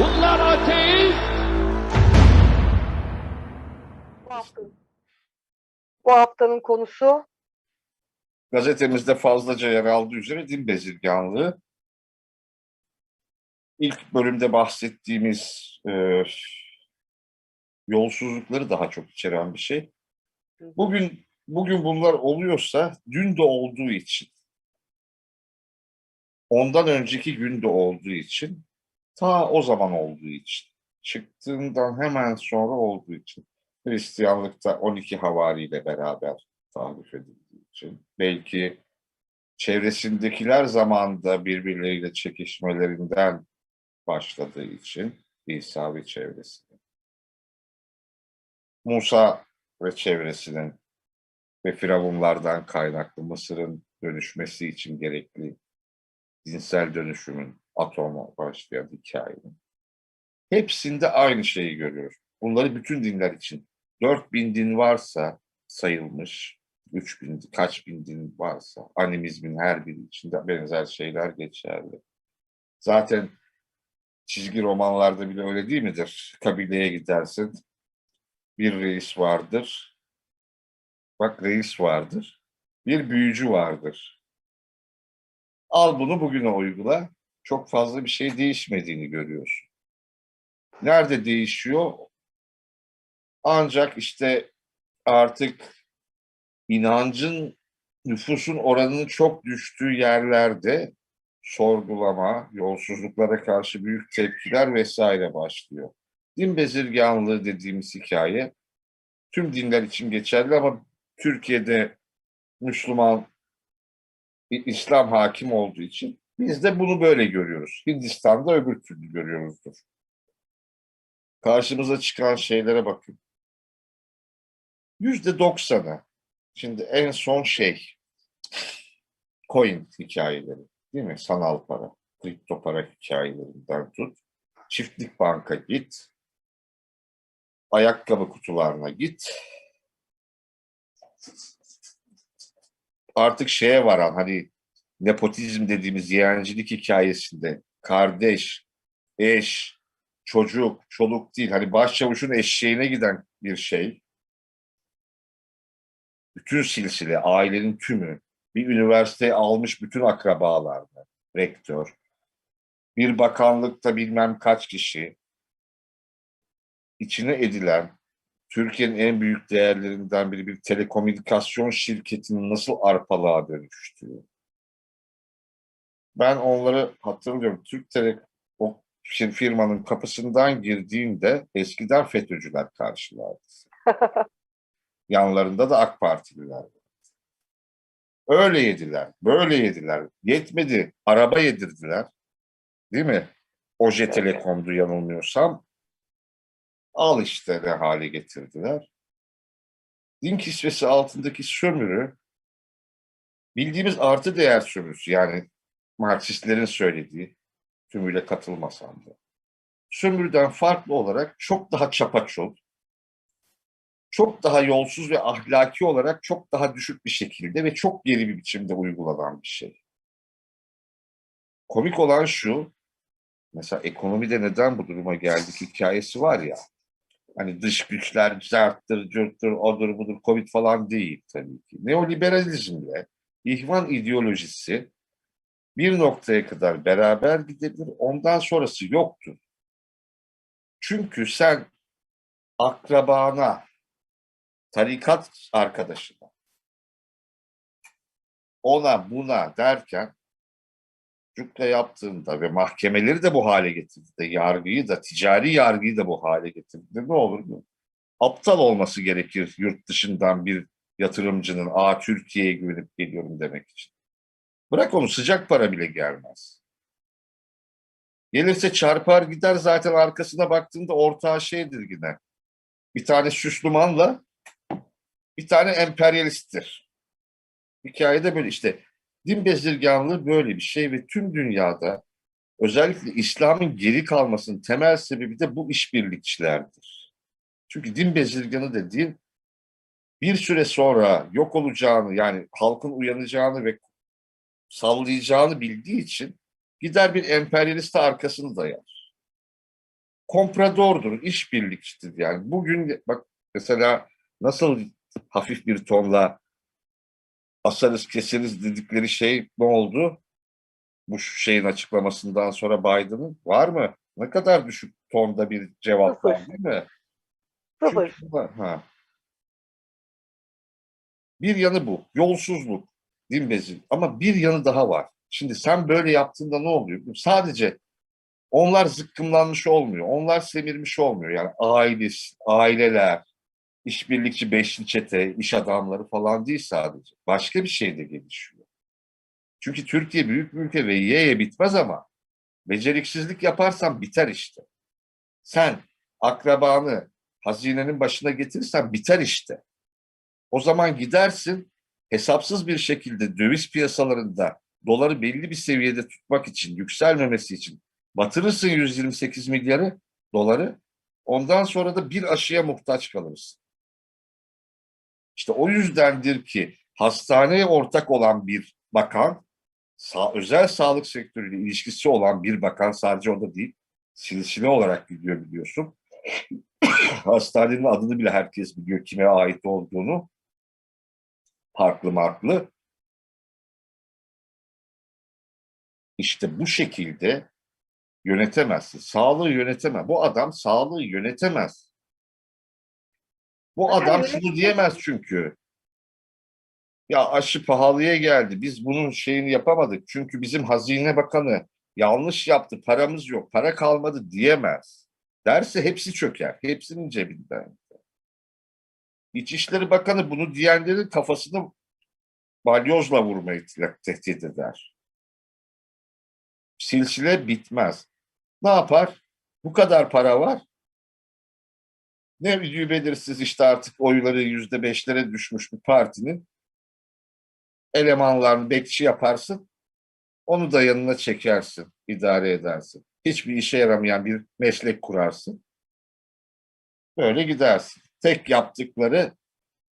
Bunlar ateist. Bu, hafta, bu haftanın konusu Gazetemizde fazlaca yer aldığı üzere din bezirganlığı. İlk bölümde bahsettiğimiz e, yolsuzlukları daha çok içeren bir şey. Bugün bugün bunlar oluyorsa dün de olduğu için, ondan önceki gün de olduğu için, ta o zaman olduğu için, çıktığından hemen sonra olduğu için, Hristiyanlıkta 12 havariyle beraber tarif edildiği için, belki çevresindekiler zamanında birbirleriyle çekişmelerinden başladığı için İsa ve çevresinde. Musa ve çevresinin ve firavunlardan kaynaklı Mısır'ın dönüşmesi için gerekli dinsel dönüşümün atomu başlayan hikayenin. Hepsinde aynı şeyi görüyoruz. Bunları bütün dinler için 4000 din varsa sayılmış, 3000 kaç bin din varsa animizmin her biri içinde benzer şeyler geçerli. Zaten çizgi romanlarda bile öyle değil midir? Kabileye gidersin, bir reis vardır. Bak reis vardır. Bir büyücü vardır. Al bunu bugüne uygula. Çok fazla bir şey değişmediğini görüyorsun. Nerede değişiyor? Ancak işte artık inancın nüfusun oranının çok düştüğü yerlerde sorgulama, yolsuzluklara karşı büyük tepkiler vesaire başlıyor. Din bezirganlığı dediğimiz hikaye tüm dinler için geçerli ama Türkiye'de Müslüman İslam hakim olduğu için biz de bunu böyle görüyoruz. Hindistan'da öbür türlü görüyoruzdur. Karşımıza çıkan şeylere bakın. Yüzde doksanı. Şimdi en son şey coin hikayeleri değil mi? Sanal para, kripto para hikayelerinden tut. Çiftlik banka git. Ayakkabı kutularına git. Artık şeye varan hani nepotizm dediğimiz yeğencilik hikayesinde kardeş, eş, çocuk, çoluk değil. Hani başçavuşun eşeğine giden bir şey. Bütün silsile, ailenin tümü, bir üniversiteye almış bütün akrabalarını, rektör, bir bakanlıkta bilmem kaç kişi, içine edilen Türkiye'nin en büyük değerlerinden biri bir telekomünikasyon şirketinin nasıl arpalığa dönüştüğü. Ben onları hatırlıyorum. Türk Tele o firmanın kapısından girdiğinde eskiden FETÖ'cüler karşılardı. Yanlarında da AK Partililer. vardı. Öyle yediler, böyle yediler. Yetmedi, araba yedirdiler. Değil mi? Oje Telekom'du yanılmıyorsam. Al işte ne hale getirdiler. Din kisvesi altındaki sömürü bildiğimiz artı değer sömürüsü yani Marksistlerin söylediği tümüyle katılmasam da. Sömürüden farklı olarak çok daha çapaçul, çok daha yolsuz ve ahlaki olarak çok daha düşük bir şekilde ve çok geri bir biçimde uygulanan bir şey. Komik olan şu, mesela ekonomide neden bu duruma geldik hikayesi var ya, hani dış güçler zarttır, cırttır, odur budur, covid falan değil tabii ki. Neoliberalizmle ihvan ideolojisi bir noktaya kadar beraber gidebilir, ondan sonrası yoktur. Çünkü sen akrabana, tarikat arkadaşına, ona buna derken cukka yaptığında ve mahkemeleri de bu hale getirdiğinde, yargıyı da, ticari yargıyı da bu hale getirdiğinde ne olur mu? Aptal olması gerekir yurt dışından bir yatırımcının aa Türkiye'ye güvenip geliyorum demek için. Bırak onu sıcak para bile gelmez. Gelirse çarpar gider zaten arkasına baktığında ortağı şeydir yine. Bir tane Süslümanla bir tane emperyalisttir. Hikayede böyle işte din bezirganlığı böyle bir şey ve tüm dünyada özellikle İslam'ın geri kalmasının temel sebebi de bu işbirlikçilerdir. Çünkü din bezirganı dediğin bir süre sonra yok olacağını yani halkın uyanacağını ve sallayacağını bildiği için gider bir emperyaliste arkasını dayar. kompradordur, işbirlikçidir yani. Bugün bak mesela nasıl hafif bir tonla asarız keseriz dedikleri şey ne oldu? Bu şeyin açıklamasından sonra Biden'ın var mı? Ne kadar düşük tonda bir cevap var değil mi? Sıfır. Çünkü- ha. Bir yanı bu. Yolsuzluk. Dinbezin. Ama bir yanı daha var. Şimdi sen böyle yaptığında ne oluyor? Sadece onlar zıkkımlanmış olmuyor. Onlar semirmiş olmuyor. Yani ailesi, aileler, işbirlikçi beşli çete, iş adamları falan değil sadece. Başka bir şey de gelişiyor. Çünkü Türkiye büyük bir ülke ve yeye bitmez ama beceriksizlik yaparsan biter işte. Sen akrabanı hazinenin başına getirirsen biter işte. O zaman gidersin hesapsız bir şekilde döviz piyasalarında doları belli bir seviyede tutmak için, yükselmemesi için batırırsın 128 milyarı doları. Ondan sonra da bir aşıya muhtaç kalırsın. İşte o yüzdendir ki hastaneye ortak olan bir bakan, sa- özel sağlık sektörüyle ilişkisi olan bir bakan sadece o da değil, silsile olarak gidiyor biliyorsun. Hastanenin adını bile herkes biliyor kime ait olduğunu. Farklı marklı. İşte bu şekilde yönetemezsin. Sağlığı yönetemez. Bu adam sağlığı yönetemez. Bu adam şunu diyemez çünkü. Ya aşı pahalıya geldi. Biz bunun şeyini yapamadık. Çünkü bizim hazine bakanı yanlış yaptı. Paramız yok. Para kalmadı diyemez. Derse hepsi çöker. Hepsinin cebinden. İçişleri Bakanı bunu diyenlerin kafasını balyozla vurmayı tehdit eder. Silsile bitmez. Ne yapar? Bu kadar para var. Ne bildiği belirsiz işte artık oyları yüzde beşlere düşmüş bir partinin elemanlarını bekçi yaparsın. Onu da yanına çekersin, idare edersin. Hiçbir işe yaramayan bir meslek kurarsın. Böyle gidersin. Tek yaptıkları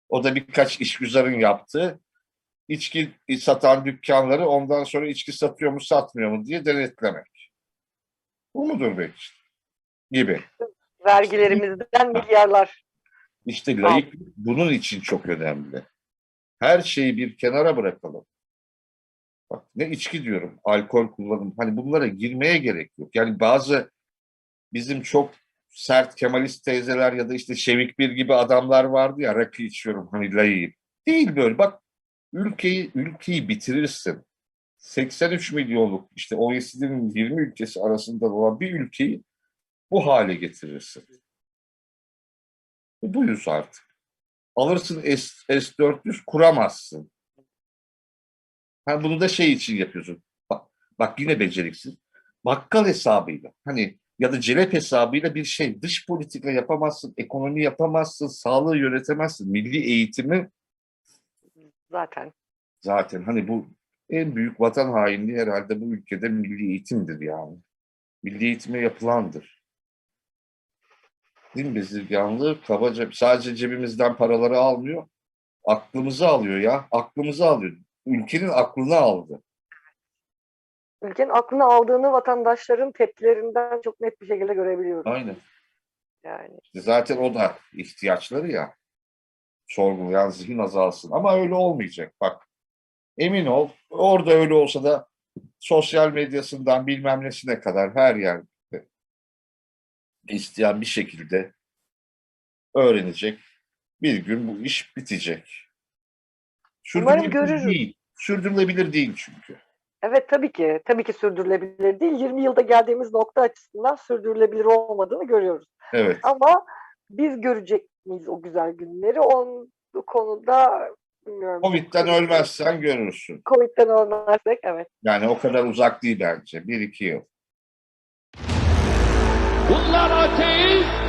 o da birkaç işgüzarın yaptığı içki satan dükkanları ondan sonra içki satıyor mu satmıyor mu diye denetlemek. Bu mudur belki? Gibi. Vergilerimizden milyarlar. İşte layık bunun için çok önemli. Her şeyi bir kenara bırakalım. Bak ne içki diyorum, alkol kullanım. Hani bunlara girmeye gerek yok. Yani bazı bizim çok sert Kemalist teyzeler ya da işte Şevik Bir gibi adamlar vardı ya rakı içiyorum hani layığım. Değil böyle bak ülkeyi ülkeyi bitirirsin. 83 milyonluk işte OECD'nin 20 ülkesi arasında olan bir ülkeyi bu hale getirirsin. E buyuz artık. Alırsın S, S400 kuramazsın. Ha, bunu da şey için yapıyorsun. Bak, bak yine beceriksiz. Bakkal hesabıyla hani ya da celep hesabıyla bir şey dış politika yapamazsın, ekonomi yapamazsın, sağlığı yönetemezsin. Milli eğitimi Zaten. zaten hani bu en büyük vatan hainliği herhalde bu ülkede milli eğitimdir yani. Milli eğitime yapılandır. Din bezirganlığı kabaca sadece cebimizden paraları almıyor. Aklımızı alıyor ya. Aklımızı alıyor. Ülkenin aklını aldı. Ülkenin aklını aldığını vatandaşların tepkilerinden çok net bir şekilde görebiliyoruz. Aynen. Yani İşte zaten o da ihtiyaçları ya. Sorgulayan zihin azalsın. Ama öyle olmayacak. Bak emin ol orada öyle olsa da sosyal medyasından bilmem nesine kadar her yerde isteyen bir şekilde öğrenecek. Bir gün bu iş bitecek. Umarım Sürdürülebilir görürüz. değil. Sürdürülebilir değil çünkü. evet tabii ki tabii ki sürdürülebilir değil. 20 yılda geldiğimiz nokta açısından sürdürülebilir olmadığını görüyoruz. Evet. Ama biz görecek miyiz o güzel günleri? O konuda bilmiyorum. Covid'den ölmezsen görürsün. Covid'den ölmezsek evet. Yani o kadar uzak değil bence. Bir iki yıl. Bunlar ateist,